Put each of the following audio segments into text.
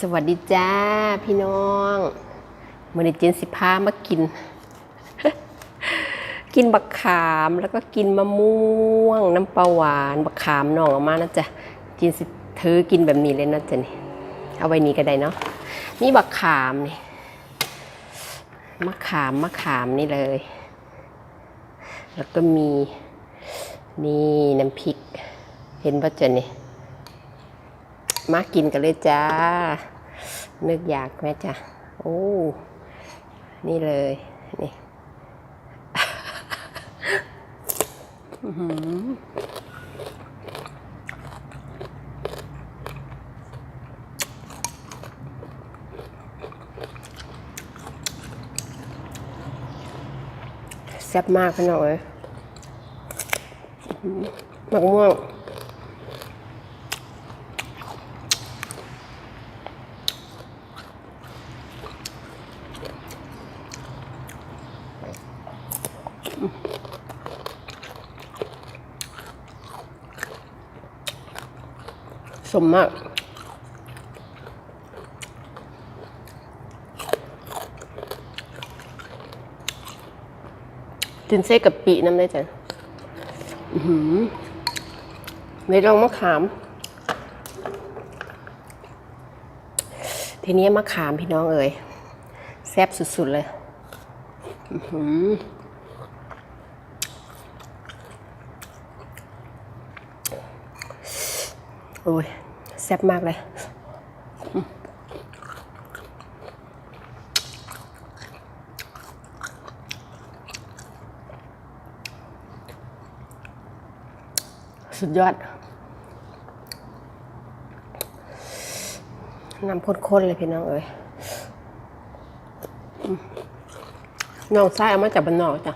สวัสดีจ้าพี่น้องมื่อนเจนสิพามากิน กินบักขามแล้วก็กินมะม่วง น้ำปลาหวานบักขามน้องเออกมานะจ๊ะเจนสิถือกินแบบนี้เลยนะจ๊ะนี่เอาไว้นี้ก็ได้เนาะนี่บักขามนี่มะขามมะขามนี่เลย แล้วก็มีนี่น้ำพริก เห็นป่ะจ๊ะนี่ มากินกันเลยจ้า นึกอยากไหมจ้ะโอ้นี่เลยนี่แซ่บมากพี่น้องเอ้ยมะม่วง สมมาก กินเส้กับปีน้ำได้จ้ะอื้อหืองมะขาม ทีนี้มะขามพี่น้องเอ๋ยแซ่บสุด ๆ เลยโอ้ย แซ่บมากเลยสุดยอด น้ำข้นๆเลยพี่น้องเอ้ยน้องไส้เอามาจากบ้านนอกจ้ะ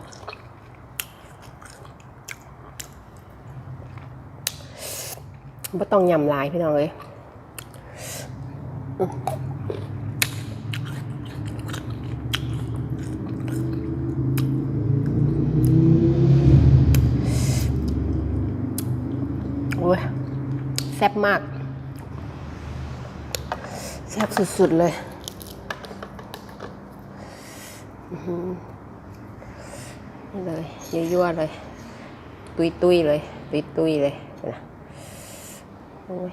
ไม่ต้องยำลายพี่น้องเลยโอ้ยแซ่บมาก แซ่บสุด ๆ เลยนี่เลยยั่วๆเลย ตุยๆเลย ตุยๆเลยนะ โอ้ย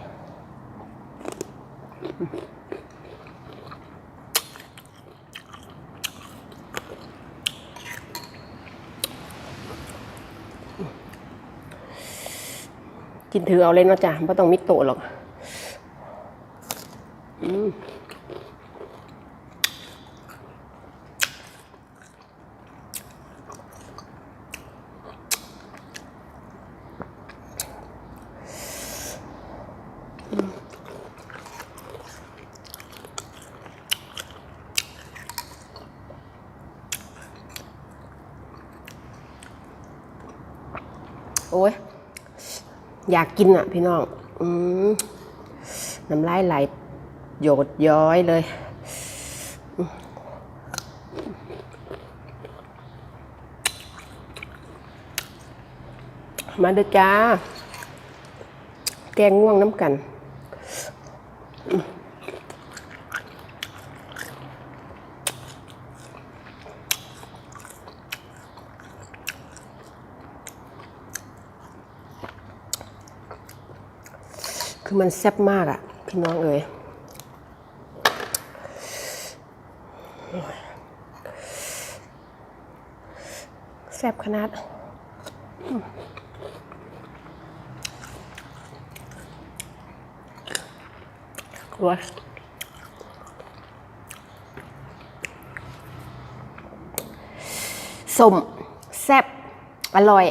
กินถือเอาเลยเนาะจ้ะไม่ต้องมิดโตหรอก อืม โอ้ยอยากกินอะ พี่น้อง อืมน้ำลายไหลโยดย้อยเลยมมาเด้อจ้า แกงง่วงน้ำกัน คือมันแซ่บมากอะพี่น้องเอ๋ยแซ่บขนาด อืมกลัวสมแซ่บอร่อย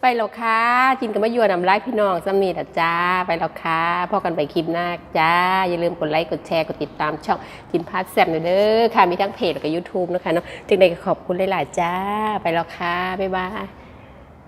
ไปแล้วค่ะกินกับมะยวนน้ำลายพี่น้องสำนีนะจ้า ไปแล้วค่ะพอกันไปคลิปหน้าจ้า อย่าลืมกดไลค์ กดแชร์ กดติดตามช่องกินพาสแซมหน่อยเด้อค่ะ มีทั้งเพจแล้วก็ YouTube นะคะเนาะจึงได้ขอบคุณหลาย ๆ จ้า ไปแล้วค่ะ บ๊ายบาย